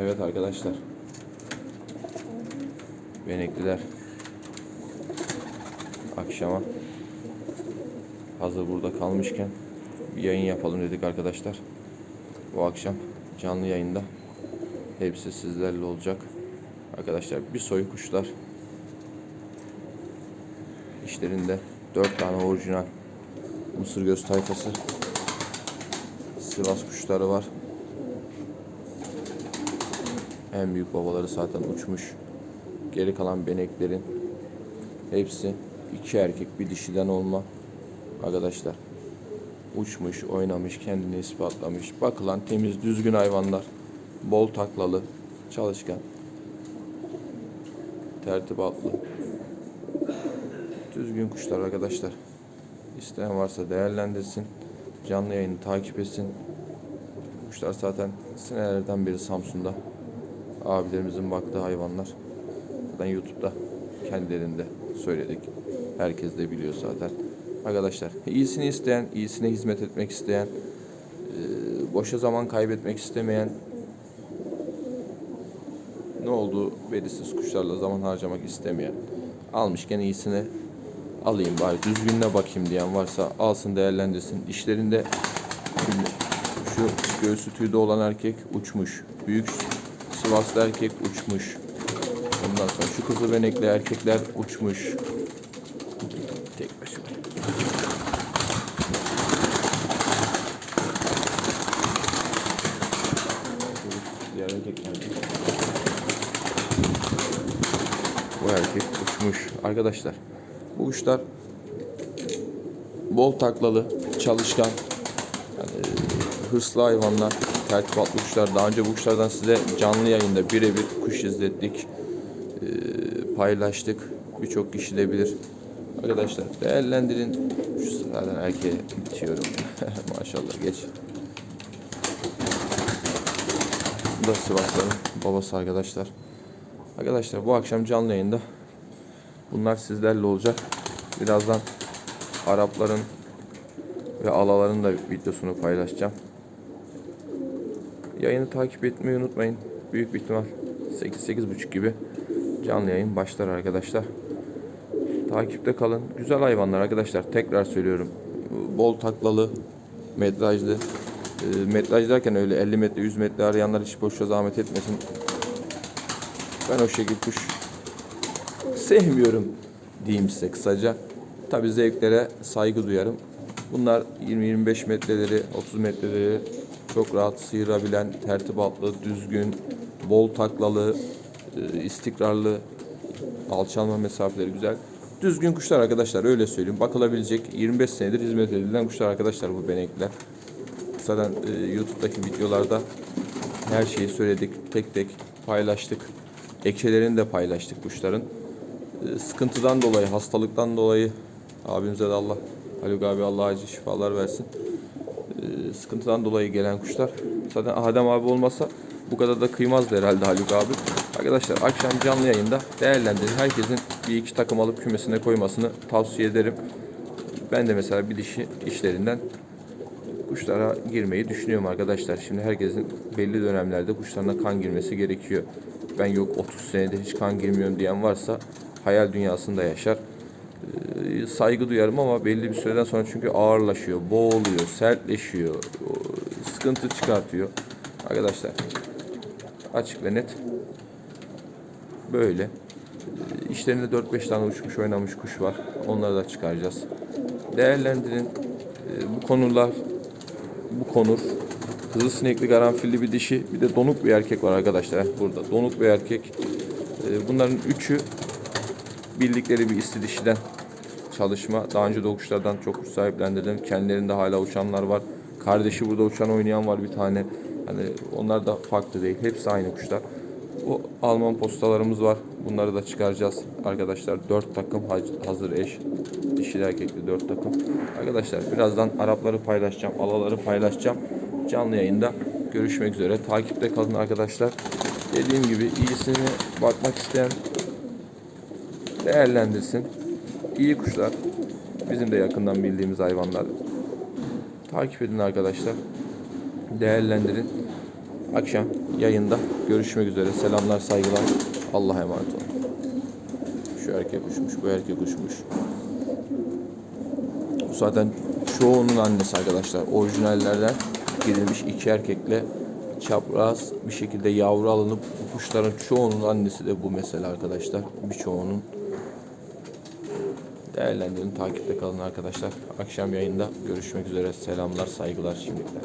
Evet arkadaşlar. Benekliler. Akşama hazır burada kalmışken bir yayın yapalım dedik arkadaşlar. Bu akşam canlı yayında hepsi sizlerle olacak. Arkadaşlar bir soy kuşlar. İşlerinde dört tane orijinal mısır göz tayfası. Sivas kuşları var. En büyük babaları zaten uçmuş. Geri kalan beneklerin hepsi iki erkek bir dişiden olma arkadaşlar. Uçmuş, oynamış, kendini ispatlamış. Bakılan temiz, düzgün hayvanlar. Bol taklalı, çalışkan. Tertibatlı. Düzgün kuşlar arkadaşlar. İsteyen varsa değerlendirsin. Canlı yayını takip etsin. Kuşlar zaten senelerden beri Samsun'da abilerimizin baktığı hayvanlar. Zaten YouTube'da kendilerinde söyledik. Herkes de biliyor zaten. Arkadaşlar iyisini isteyen, iyisine hizmet etmek isteyen, boşa zaman kaybetmek istemeyen, ne oldu belirsiz kuşlarla zaman harcamak istemeyen, almışken iyisini alayım bari düzgününe bakayım diyen varsa alsın değerlendirsin. İşlerinde şu göğsü tüyde olan erkek uçmuş. Büyük Sivaslı erkek uçmuş. Ondan sonra şu kızı benekli erkekler uçmuş. Tek nerede? Bu erkek uçmuş. Arkadaşlar bu kuşlar bol taklalı, çalışkan, yani hırslı hayvanlar, tertibatlı kuşlar. Daha önce bu kuşlardan size canlı yayında birebir kuş izlettik, ee, paylaştık. Birçok kişi de bilir. Arkadaşlar değerlendirin. Şu sıradan erkeğe bitiyorum. Maşallah geç. Bu da Sivasların babası arkadaşlar. Arkadaşlar bu akşam canlı yayında bunlar sizlerle olacak. Birazdan Arapların ve alaların da videosunu paylaşacağım. Yayını takip etmeyi unutmayın. Büyük bir ihtimal 8-8.30 gibi canlı yayın başlar arkadaşlar. Takipte kalın. Güzel hayvanlar arkadaşlar. Tekrar söylüyorum. Bol taklalı, metrajlı. E, metraj derken öyle 50 metre 100 metre arayanlar hiç boşuna zahmet etmesin. Ben o şekilde kuş sevmiyorum diyeyim size kısaca. Tabi zevklere saygı duyarım. Bunlar 20-25 metreleri, 30 metreleri çok rahat sıyırabilen, tertibatlı, düzgün, bol taklalı, e, istikrarlı, alçalma mesafeleri güzel. Düzgün kuşlar arkadaşlar öyle söyleyeyim. Bakılabilecek 25 senedir hizmet edilen kuşlar arkadaşlar bu benekler. Zaten e, YouTube'daki videolarda her şeyi söyledik. Tek tek paylaştık. Ekşelerini de paylaştık kuşların. E, sıkıntıdan dolayı, hastalıktan dolayı abimize de Allah, Haluk abi Allah acil şifalar versin. Sıkıntıdan dolayı gelen kuşlar. Zaten Adem abi olmasa bu kadar da kıymazdı herhalde Haluk abi. Arkadaşlar akşam canlı yayında değerlendirin. Herkesin bir iki takım alıp kümesine koymasını tavsiye ederim. Ben de mesela bir dişi işlerinden kuşlara girmeyi düşünüyorum arkadaşlar. Şimdi herkesin belli dönemlerde kuşlarına kan girmesi gerekiyor. Ben yok 30 senedir hiç kan girmiyorum diyen varsa hayal dünyasında yaşar. Ee, saygı duyarım ama belli bir süreden sonra çünkü ağırlaşıyor, boğuluyor, sertleşiyor, sıkıntı çıkartıyor. Arkadaşlar açık ve net böyle. Ee, İşlerinde 4-5 tane uçmuş oynamış kuş var. Onları da çıkaracağız. Değerlendirin. Ee, Bu konular bu konur. Kızıl sinekli karanfilli bir dişi bir de donuk bir erkek var arkadaşlar. Burada donuk bir erkek. Bunların üçü bildikleri bir isti dişiden çalışma. Daha önce de o kuşlardan çok kuş sahiplendirdim. Kendilerinde hala uçanlar var. Kardeşi burada uçan oynayan var bir tane. Hani onlar da farklı değil. Hepsi aynı kuşlar. O Alman postalarımız var. Bunları da çıkaracağız arkadaşlar. Dört takım hac- hazır eş. Dişili erkekli dört takım. Arkadaşlar birazdan Arapları paylaşacağım. Alaları paylaşacağım. Canlı yayında görüşmek üzere. Takipte kalın arkadaşlar. Dediğim gibi iyisine bakmak isteyen değerlendirsin. İyi kuşlar. Bizim de yakından bildiğimiz hayvanlar. Takip edin arkadaşlar. Değerlendirin. Akşam yayında görüşmek üzere. Selamlar, saygılar. Allah'a emanet olun. Şu erkek uçmuş, bu erkek uçmuş. Bu zaten çoğunun annesi arkadaşlar. Orijinallerden girilmiş iki erkekle çapraz bir şekilde yavru alınıp bu kuşların çoğunun annesi de bu mesela arkadaşlar. Birçoğunun değerlendirin, takipte kalın arkadaşlar. Akşam yayında görüşmek üzere. Selamlar, saygılar şimdilikler.